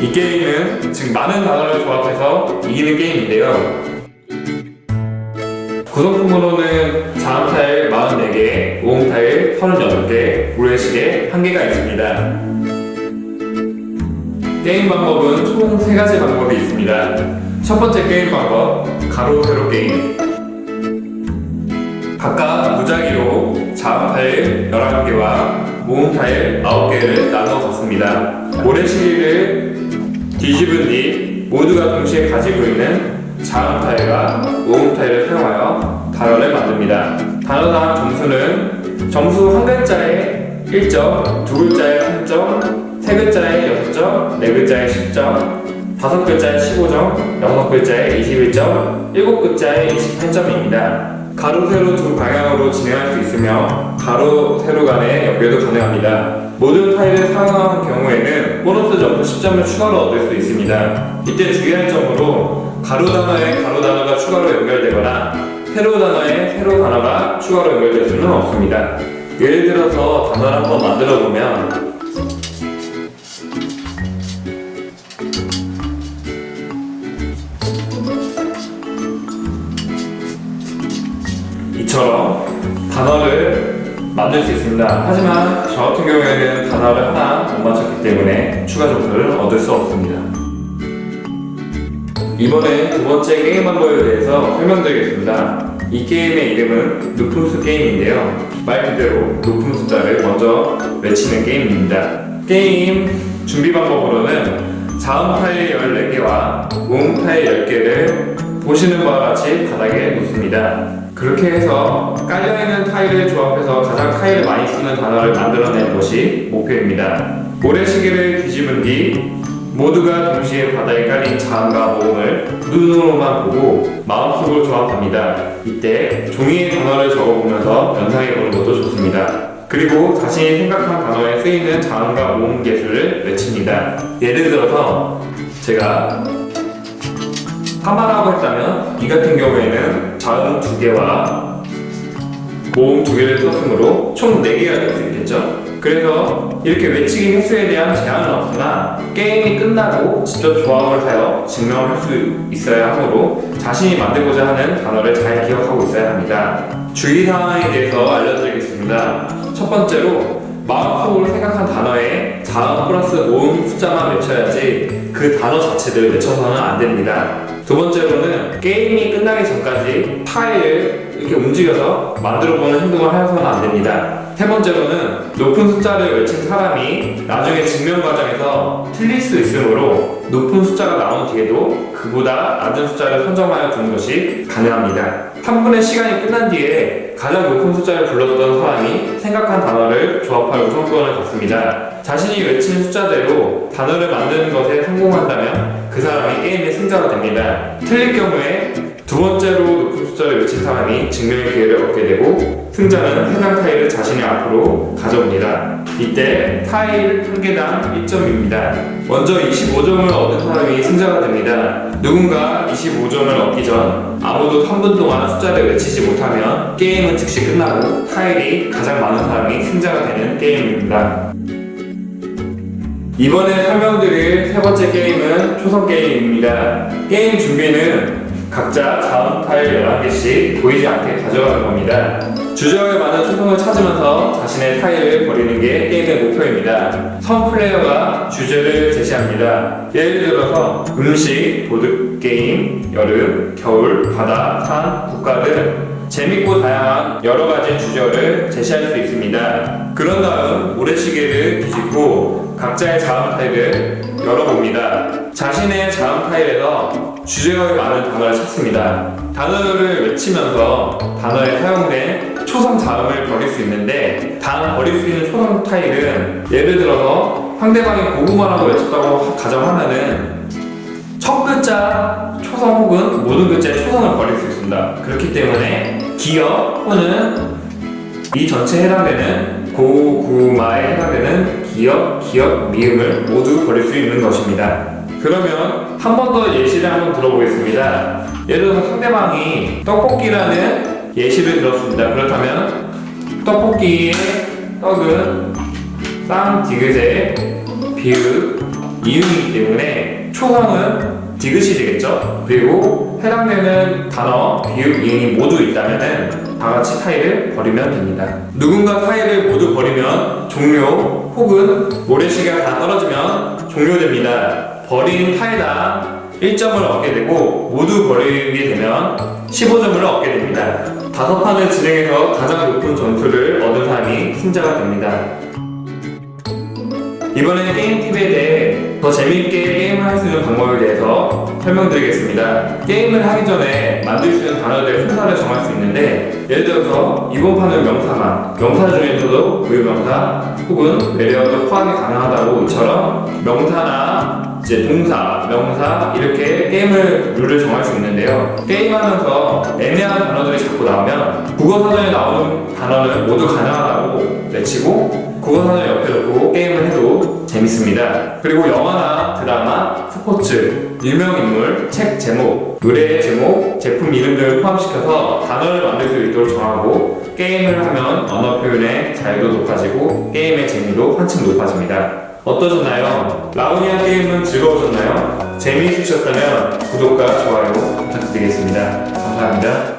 이 게임은 즉 많은 단어를 조합해서 이기는 게임인데요. 구성품으로는 자음 타일 44개, 모음 타일 38개, 모래시계 1개가 있습니다. 게임 방법은 총 3가지 방법이 있습니다. 첫 번째 게임 방법, 가로 세로 게임. 각각 무작위로 자음 타일 11개와 모음 타일 9개를 나눠 갖습니다. 모래시계를 뒤집은 뒤 모두가 동시에 가지고 있는 자음 타일과 모음 타일을 사용하여 단어를 만듭니다. 단어당 점수는 점수 한 글자에 1점, 두 글자에 3점, 세 글자에 6점, 네 글자에 10점, 다섯 글자에 15점, 여섯 글자에 21점, 일곱 글자에 28점입니다. 가로, 세로 두 방향으로 진행할 수 있으며 가로, 세로 간의 연결도 가능합니다. 모든 타일을 사용한 경우에는 보너스 점수 10점을 추가로 얻을 수 있습니다. 이때 주의할 점으로 가로 단어에 가로 단어가 추가로 연결되거나 세로 단어에 세로 단어가 추가로 연결될 수는 없습니다. 예를 들어서 단어를 한번 만들어 보면 만들 수 있습니다. 하지만 저 같은 경우에는 단어를 하나 못 맞췄기 때문에 추가 점수를 얻을 수 없습니다. 이번에 두 번째 게임 방법에 대해서 설명드리겠습니다. 이 게임의 이름은 루프스 게임인데요. 말 그대로 높은 숫자를 먼저 외치는 게임입니다. 게임 준비 방법으로는 자음 타일 14개와 모음 타일 10개를 보시는 바와 같이 바닥에 놓습니다. 그렇게 해서 깔려있는 타일을 조합해서 가장 타일을 많이 쓰는 단어를 만들어내는 것이 목표입니다. 모래시계를 뒤집은 뒤 모두가 동시에 바닥에 깔린 자음과 모음을 눈으로만 보고 마음속으로 조합합니다. 이때 종이에 단어를 적어보면서 연상해보는 것도 좋습니다. 그리고 자신이 생각한 단어에 쓰이는 자음과 모음 개수를 외칩니다. 예를 들어서 제가 하마라고 했다면 이 같은 경우에는 자음 두 개와 모음 두 개를 썼으므로 총 4개가 될 수 있겠죠? 그래서 이렇게 외치기 횟수에 대한 제한은 없으나 게임이 끝나고 직접 조합을 하여 증명할 수 있어야 하므로 자신이 만들고자 하는 단어를 잘 기억하고 있어야 합니다. 주의사항에 대해서 알려드리겠습니다. 첫 번째로 마음속으로 생각한 단어에 자음 플러스 모음 숫자만 외쳐야지 그 단어 자체를 외쳐서는 안 됩니다. 두 번째로는 게임이 끝나기 전까지 파일을 이렇게 움직여서 만들어보는 행동을 하여서는 안 됩니다. 세 번째로는 높은 숫자를 외친 사람이 나중에 증명 과정에서 틀릴 수 있으므로 높은 숫자가 나온 뒤에도 그보다 낮은 숫자를 선점하여 두는 것이 가능합니다. 한 분의 시간이 끝난 뒤에 가장 높은 숫자를 불러주던 사람이 생각한 단어를 조합할 우선권을 갖습니다. 자신이 외친 숫자대로 단어를 만드는 것에 성공한다면 그 사람이 게임의 승자가 됩니다. 틀릴 경우에 두 번째로 높은 숫자를 외친 사람이 증명의 기회를 얻게 되고 승자는 해당 타일을 자신의 앞으로 가져옵니다. 이때 타일 한 개당 1점입니다. 먼저 25점을 얻은 사람이 승자가 됩니다. 누군가 25점을 얻기 전 아무도 3분 동안 숫자를 외치지 못하면 게임은 즉시 끝나고 타일이 가장 많은 사람이 승자가 되는 게임입니다. 이번에 설명드릴 세 번째 게임은 초성 게임입니다. 게임 준비는 각자 자음 타일 11개씩 보이지 않게 가져가는 겁니다. 주저에 많은 초성을 찾으면서 자신의 타일을 버리는 게 게임의 목표입니다. 선 플레이어가 주제를 제시합니다. 예를 들어서 음식, 보드게임, 여름, 겨울, 바다, 산, 국가 등 재밌고 다양한 여러 가지 주제를 제시할 수 있습니다. 그런 다음 모래시계를 각자의 자음 타일을 열어봅니다. 자신의 자음 타일에서 주제가 많은 단어를 찾습니다. 단어를 외치면서 단어에 사용된 초성 자음을 버릴 수 있는데 단 버릴 수 있는 초성 타일은 예를 들어서 상대방이 고구마라고 외쳤다고 가정하면은 첫 글자 초성 혹은 모든 글자의 초성을 버릴 수 있습니다. 그렇기 때문에 기역 또는 이 전체에 해당되는 고구마에 해당되는 기역, 기역, 미음을 모두 버릴 수 있는 것입니다. 그러면 한 번 더 예시를 한번 들어보겠습니다. 예를 들어서 상대방이 떡볶이라는 예시를 들었습니다. 그렇다면 떡볶이의 떡은 쌍 디귿에 비읍 이응이기 때문에 초성은 디귿이 되겠죠. 그리고 해당되는 단어, 비읍, 이응이 모두 있다면은 다 같이 타일을 버리면 됩니다. 누군가 타일을 모두 버리면 종료 혹은 모래시계가 다 떨어지면 종료됩니다. 버린 타일당 1점을 얻게 되고 모두 버리게 되면 15점을 얻게 됩니다. 다섯 판을 진행해서 가장 높은 점수를 얻은 사람이 승자가 됩니다. 이번에 게임 팁에 대해 더 재밌게 게임을 할 수 있는 방법에 대해서 설명드리겠습니다. 게임을 하기 전에 만들 수 있는 단어들의 순서를 정할 수 있는데 예를 들어서 이번 판은 명사만 명사 중에서도 부유명사 혹은 외래어도 포함이 가능하다고처럼 명사나 이제 동사, 명사 이렇게 게임을 룰을 정할 수 있는데요. 게임하면서 애매한 단어들이 자꾸 나오면 국어 사전에 나오는 단어는 모두 가능하다고 외치고 국어사전 옆에 놓고 게임을 해도 재밌습니다. 그리고 영화나 드라마, 스포츠, 유명인물, 책 제목, 노래 제목, 제품 이름 등을 포함시켜서 단어를 만들 수 있도록 정하고 게임을 하면 언어 표현의 자유도 높아지고 게임의 재미도 한층 높아집니다. 어떠셨나요? 라우니아 게임은 즐거우셨나요? 재미있으셨다면 구독과 좋아요 부탁드리겠습니다. 감사합니다.